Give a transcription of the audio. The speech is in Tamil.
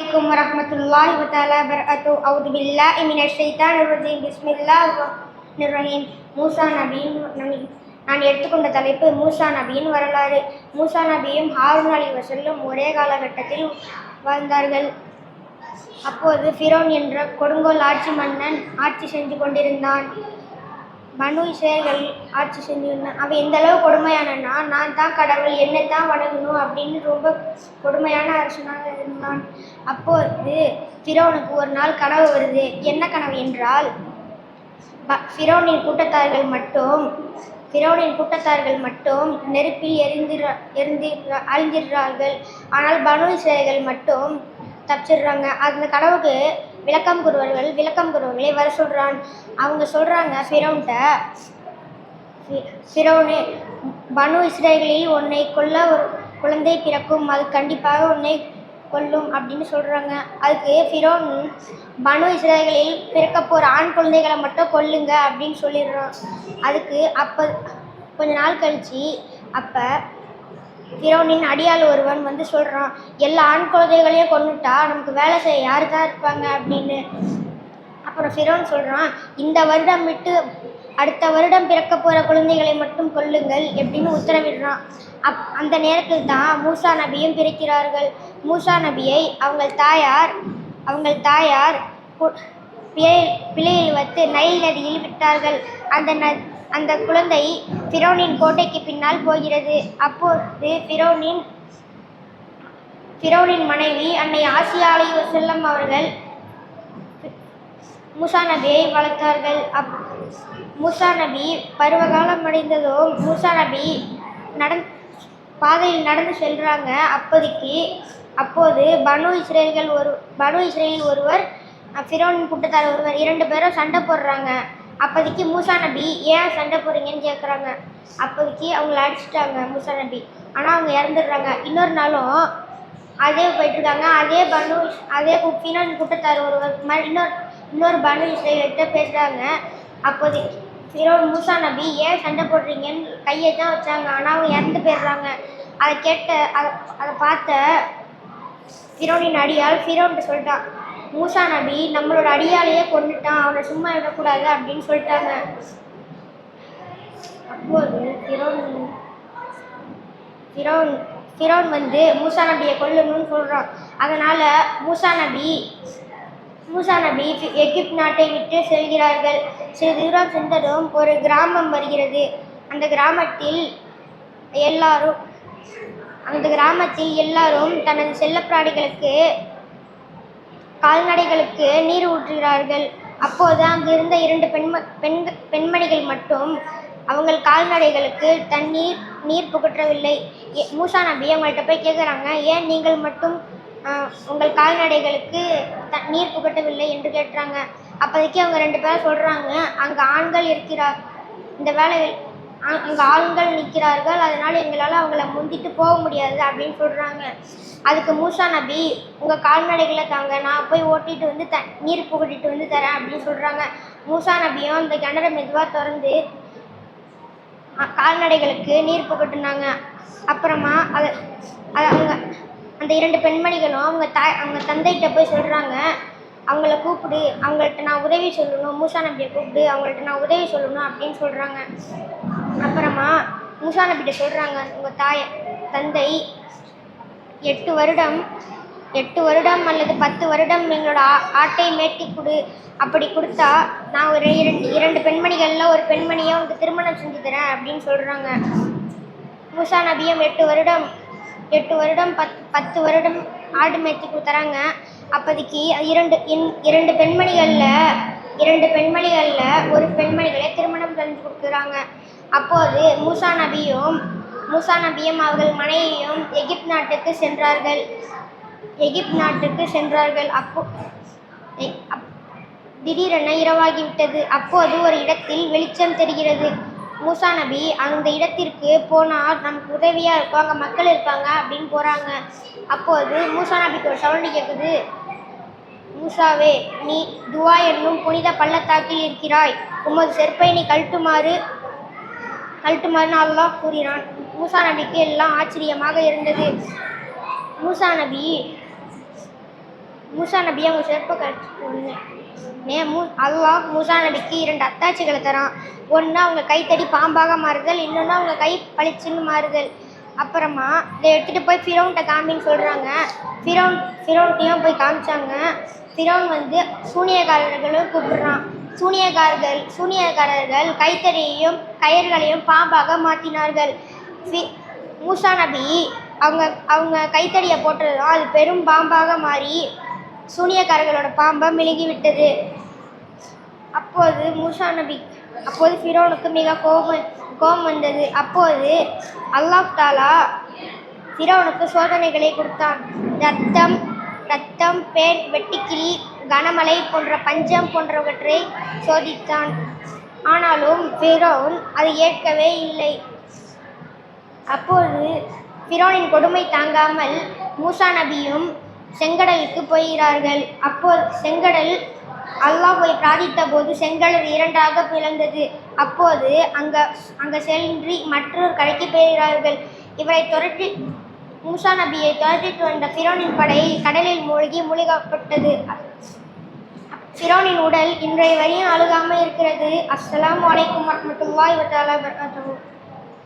عليكم ورحمة الله تعالى وبركاته أعوذ بالله من الشيطان الرجيم بسم الله الرحمن الرحيم மூசா நபியின் நபி நான் எடுத்துக்கொண்ட தலைப்பு மூசா நபியின் வரலாறு மூசா நபியும் ஹாரூன் அலி வசல்லும் ஒரே காலகட்டத்தில் வாழ்ந்தார்கள் அப்போது ஃபிரோன் என்ற கொடுங்கோல் ஆட்சி மன்னன் ஆட்சி செஞ்சு கொண்டிருந்தான் மனு இஸ்ரேல்கள் ஆட்சி செஞ்சிருந்தான் அவன் எந்த அளவு கொடுமையானன்னா நான் தான் கடவுள் என்னை தான் வணங்கணும் அப்படின்னு ரொம்ப கொடுமையான அரசனாக இருந்தான். அப்போது ஃபிரோனுக்கு ஒரு நாள் கனவு வருது. என்ன கனவு என்றால் ஃபிரோனின் கூட்டத்தார்கள் மட்டும் ஃபிரோனின் கூட்டத்தார்கள் மட்டும் நெருப்பில் எரிந்திர எரிந்திர அழிஞ்சிடுறார்கள் ஆனால் பனு இஸ்ரேல்கள் மட்டும் தப்பிச்சிடுறாங்க. அந்த கனவுக்கு விளக்கம் கூறுவர்கள் விளக்கம் கூறுவர்களை வர சொல்கிறான் அவங்க சொல்கிறாங்க ஃபிரோன்கிட்ட ஃபிரோனே பனு இஸ்ரேலில் உன்னை கொல்ல ஒரு குழந்தை பிறக்கும். அது கண்டிப்பாக உன்னை கொல்லும் அப்படின்னு சொல்கிறாங்க அதுக்கு ஃபிரோன் பனு இஸ்ரேலில் பிறக்க போகிற ஆண் குழந்தைகளை மட்டும் கொல்லுங்க அப்படின்னு சொல்லிடுறான். அதுக்கு அப்போ கொஞ்ச நாள் கழித்து அப்போ ஃபிரோனின் அடியாள் ஒருவன் வந்து சொல்கிறான் எல்லா ஆண் குழந்தைகளையும் கொண்டுட்டா நமக்கு வேலை செய்ய யார் தான் இருப்பாங்க? அப்படின்னு. அப்புறம் ஃபிரோன் சொல்கிறான் இந்த வருடம் விட்டு அடுத்த வருடம் பிறக்க போகிற குழந்தைகளை மட்டும் கொல்லுங்கள் எப்படின்னு உத்தரவிடுறான். அப் அந்த நேரத்தில் தான் மூசா நபியும் பிறக்கிறார்கள் மூசா நபியை அவங்கள் தாயார் அவங்கள் தாயார் பிழை பிழையில் வைத்து நைல் நதியில் விட்டார்கள். அந்த ந அந்த குழந்தை ஃபிரோனின் கோட்டைக்கு பின்னால் போகிறது. அப்போது ஃபிரோனின் ஃபிரோனின் மனைவி அன்னை ஆசியாலை செல்லம் அவர்கள் மூசா நபியை வளர்த்தார்கள். அப் மூசா நபி பருவகாலம் அடைந்ததோ மூசா நபி நடந் பாதையில் நடந்து செல்கிறாங்க அப்போதைக்கு அப்போது பனு இஸ்ரேல்கள் ஒரு பனு இஸ்ரேல் ஒருவர் அஹ், ஃபிரோனின் கூட்டத்தார் ஒருவர் இரண்டு பேரும் சண்டை போடுறாங்க. அப்போதைக்கு மூசா நபி ஏன் சண்டை போடுறீங்கன்னு கேட்குறாங்க அப்போதைக்கு அவங்கள அடிச்சிட்டாங்க மூசா நபி. ஆனால் அவங்க இறந்துடுறாங்க. இன்னொரு நாளும் அதே போயிட்டுருக்காங்க அதே பனு அதே ஃபினான்ஸ் கூட்டத்தார் ஒரு மாதிரி இன்னொரு இன்னொரு பனு இஸ்ரேல்கிட்ட பேசுகிறாங்க அப்போதைக்கு ஃபிரோன் மூசா நபி ஏன் சண்டை போடுறீங்கன்னு கையை தான் வச்சாங்க. ஆனால் அவங்க இறந்து போயிடுறாங்க. அதை கேட்ட அதை அதை பார்த்த ஃபிரோனின் அடியால் ஃபிரோன்ட்டு சொல்லிட்டான். மூசா நபி நம்மளோட அடியாலேயே கொண்டுட்டான் அவனை சும்மா விடக்கூடாது அப்படின்னு சொல்லிட்டாங்க. அப்போது திரோன் திரோன் ஃபிரோன் வந்து மூசா நபியை கொல்லணும்னு சொல்கிறான் அதனால் மூசா நபி மூசா நபி எகிப்த் நாட்டை விட்டு செல்கிறார்கள். சிறிது தூரம் சென்றதும் ஒரு கிராமம் வருகிறது. அந்த கிராமத்தில் எல்லாரும் அந்த கிராமத்தில் எல்லாரும் தனது செல்லப்பிராணிகளுக்கு கால்நடைகளுக்கு நீர் ஊற்றுகிறார்கள். அப்போது அங்கிருந்த இரண்டு பெண்ம பெண் பெண்மணிகள் மட்டும் அவங்கள் கால்நடைகளுக்கு தண்ணீர் நீர் புகற்றவில்லை. மூசா நபி அவங்கள்ட்ட போய் கேட்குறாங்க ஏன் நீங்கள் மட்டும் உங்கள் கால்நடைகளுக்கு த நீர் புகட்டவில்லை? என்று கேட்டுறாங்க. அப்போதைக்கு அவங்க ரெண்டு பேரும் சொல்கிறாங்க அங்கே ஆண்கள் இருக்கிறார் இந்த வேலையில் அங்கே ஆண்கள் நிற்கிறார்கள் அதனால் எங்களால் அவங்கள முந்திட்டு போக முடியாது அப்படின்னு சொல்கிறாங்க அதுக்கு மூசா நபி உங்கள் கால்நடைகளை தாங்க நான் போய் ஓட்டிட்டு வந்து த நீர் புகட்டிட்டு வந்து தரேன் அப்படின்னு சொல்கிறாங்க மூசா நபியும் அந்த கிணறை மெதுவாக திறந்து கால்நடைகளுக்கு நீர் புகட்டினாங்க. அப்புறமா அதை அதை அவங்க அந்த இரண்டு பெண்மணிகளும் அவங்க தாய் அவங்க தந்தைகிட்ட போய் சொல்கிறாங்க அவங்கள கூப்பிடு அவங்கள்ட்ட நான் உதவி சொல்லணும் மூசா நபியை கூப்பிடு அவங்கள்ட்ட நான் உதவி சொல்லணும் அப்படின்னு சொல்கிறாங்க அப்புறமா மூசா நபிட்ட சொல்கிறாங்க உங்கள் தாய் தந்தை எட்டு வருடம் எட்டு வருடம் அல்லது பத்து வருடம் எங்களோட ஆ- ஆட்டை மேட்டி கொடு. அப்படி கொடுத்தா நான் ஒரு இரண்டு இரண்டு பெண்மணிகளில் ஒரு பெண்மணியை வந்து திருமணம் செஞ்சு தரேன் அப்படின்னு சொல்கிறாங்க மூசா நபியம் எட்டு வருடம் எட்டு வருடம் பத் பத்து வருடம் ஆடு மேய்ச்சி கொடுத்துறாங்க அப்போதைக்கு இரண்டு இன்- இரண்டு பெண்மணிகளில் இரண்டு பெண்மணிகளில் ஒரு பெண்மணிகளை திருமணம் செஞ்சு கொடுக்குறாங்க. அப்போது மூசா நபியும் மூசா நபியும் அவர்கள் மனைவியும் எகிப்த் நாட்டுக்கு சென்றார்கள். எகிப்த் நாட்டுக்கு சென்றார்கள். அப்போ அப்- திடீரென இரவாகிவிட்டது அப்போது ஒரு இடத்தில் வெளிச்சம் தெரிகிறது. மூசா நபி அந்த இடத்திற்கு போனால் நமக்கு உதவியாக இருக்கும். அங்கே மக்கள் இருப்பாங்க அப்படின்னு போகிறாங்க அப்போது மூசா நபிக்கு ஒரு சவுண்டு கேட்குது மூசாவே நீ துவா என்னும் புனித பள்ளத்தாக்கில் இருக்கிறாய். உமது செருப்பை நீ கழட்டுமாறு கழட்டுமாறுன்னு அல்லாஹ் கூறினான். மூசா நபிக்கு எல்லாம் ஆச்சரியமாக இருந்தது. மூசா நபி மூசா நபி அவங்க சிறப்பு கற்று ஒன்று நே மூ அல்லாஹ் மூசா நபிக்கு இரண்டு அத்தாட்சிகளை தரான். ஒன்று அவங்க கைத்தடி பாம்பாக மாறுதல் இன்னொன்று அவங்க கை பளிச்சுன்னு மாறுதல். அப்புறமா இதை எடுத்துகிட்டு போய் ஃபிரோன்கிட்ட காமின்னு சொல்கிறாங்க ஃபிரோன் ஃபிரோன்ட்டையும் போய் காமிச்சாங்க. ஃபிரோன் வந்து சூனியக்காரர்களும் கூப்பிடுறான். சூனியக்காரர்கள் சூனியக்காரர்கள் கைத்தறியையும் கயிர்களையும் பாம்பாக மாற்றினார்கள். ஃபி மூசா நபி அவங்க அவங்க கைத்தடியை போட்டதும் அது பெரும் பாம்பாக மாறி சூனியக்காரர்களோட பாம்பை மிழுகி விட்டது அப்போது மூசா நபி அப்போது ஃபிரோனுக்கு மிக கோபம் கோபம் வந்தது. அப்போது அல்லாஹ் தாலா ஃபிரோனுக்கு சோதனைகளை கொடுத்தான். ரத்தம் ரத்தம் பேன் வெட்டிக்கிளி கனமழை போன்ற பஞ்சம் போன்றவற்றை சோதித்தான். ஆனாலும் ஃபிரோன் அதை ஏற்கவே இல்லை. அப்போது ஃபிரோனின் கொடுமை தாங்காமல் மூசா நபியும் செங்கடலுக்கு போகிறார்கள். அப்போது செங்கடல் அல்லாஹ் போய் பிரார்த்தித்த போது செங்கடல் இரண்டாக பிளந்தது. அப்போது அங்க அங்க சென்று மற்றொரு கடைக்கு போகிறார்கள். இவரை துரட்டி மூசா நபியை துரத்திட்டு வந்த ஃபிரோனின் படை கடலில் மூழ்கி மூழ்கப்பட்டது. ஃபிரோனின் உடல் இன்றைய வரையும் அழுகாமல் இருக்கிறது. அஸ்லாம் வலைக்கும் வரமத்துல்லாஹி வ தஆலா